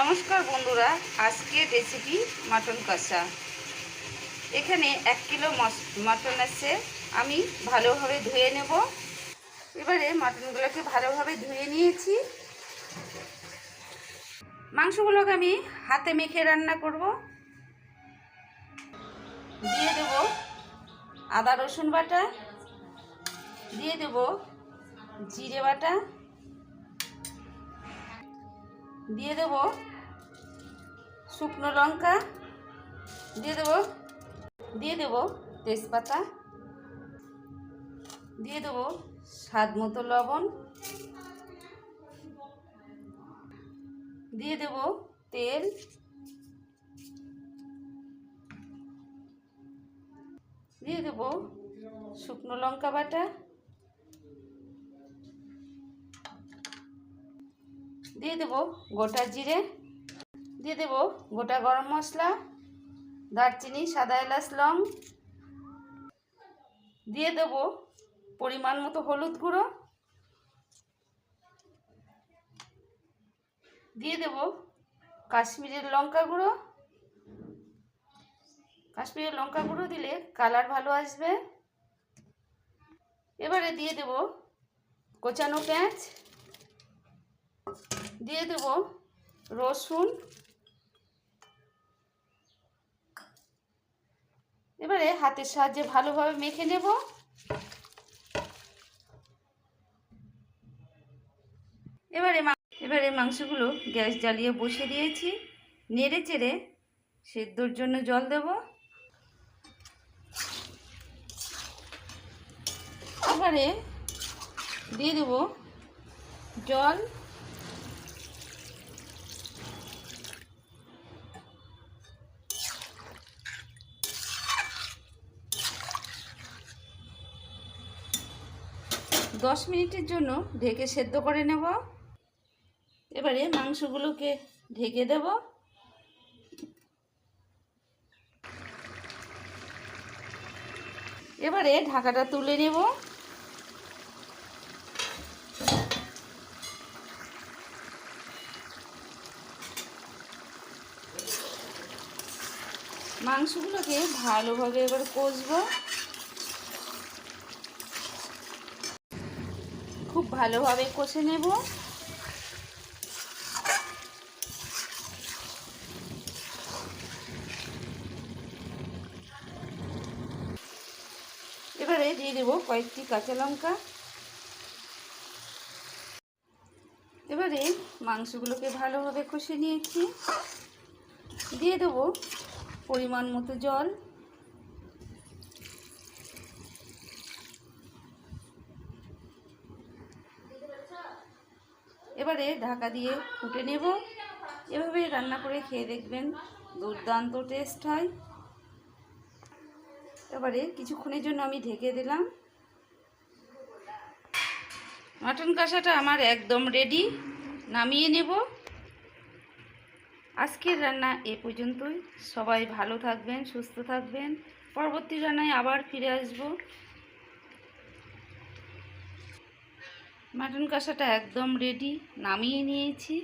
নমস্কার বন্ধুরা আজকে রেসিপি মাটন কষা। এখানে এক কিলো মাটন আছে, আমি ভালোভাবে ধুয়ে নেব। এবারে মাটনগুলোকে ভালোভাবে ধুয়ে নিয়েছি। মাংসগুলোকে আমি হাতে মেখে রান্না করব। দিয়ে দেব আদা রসুন বাটা, দিয়ে দেব জিরে বাটা দিয়ে দেব শুকনো লঙ্কা, দিয়ে দেব দিয়ে দেব তেজপাতা, দিয়ে দেব স্বাদ মতো লবণ, দিয়ে দেব তেল, দিয়ে দেব শুকনো লঙ্কা বাটা দিয়ে দেব গোটা জিরে, দিয়ে দেব গোটা গরম মশলা, দারচিনি, সাদা এলাচ, লং, দিয়ে দেব পরিমাণ মতো হলুদ গুঁড়ো, দিয়ে দেব কাশ্মীরের লঙ্কা গুঁড়ো। কাশ্মীরের লঙ্কা গুঁড়ো দিলে কালার ভালো আসবে। এবারে দিয়ে দেব কোচানো পেঁয়াজ। দিয়ে দেব রসুন। এবারে হাতের সাহায্যে ভালোভাবে মেখে নেব। এবারে এবারে মাংসগুলো গ্যাস জ্বালিয়ে বসে দিয়েছি। নেড়ে চেড়ে সেদ্ধর জন্য জল দেব। এবারে দিয়ে দেব জল। দশ মিনিটের জন্য ঢেকে সেদ্ধ করে নেব। এবারে মাংসগুলোকে ঢেকে দেব। এবারে ঢাকাটা তুলে নেব। মাংসগুলোকে ভালোভাবে এবার কষবো। খুব ভালোভাবে কষে নেব। এবারে দিয়ে দেবো কয়েকটি কাঁচা লঙ্কা। এবারে মাংসগুলোকে ভালোভাবে কষে নিয়েছি। দিয়ে দেবো পরিমাণ মতো জল। এবারে ঢাকা দিয়ে ফুটে নেব। এভাবে রান্না করে খেয়ে দেখবেন দুর্দান্ত টেস্ট হয়। এবারে কিছুক্ষণের জন্য আমি ঢেকে দিলাম। মাটন কষাটা আমার একদম রেডি নামিয়ে নেব। আজকের রান্না এ পর্যন্তই। সবাই ভালো থাকবেন, সুস্থ থাকবেন। পরবর্তী রান্নায় আবার ফিরে আসব। মাটন কষাটা একদম রেডি নামিয়ে নিয়েছি।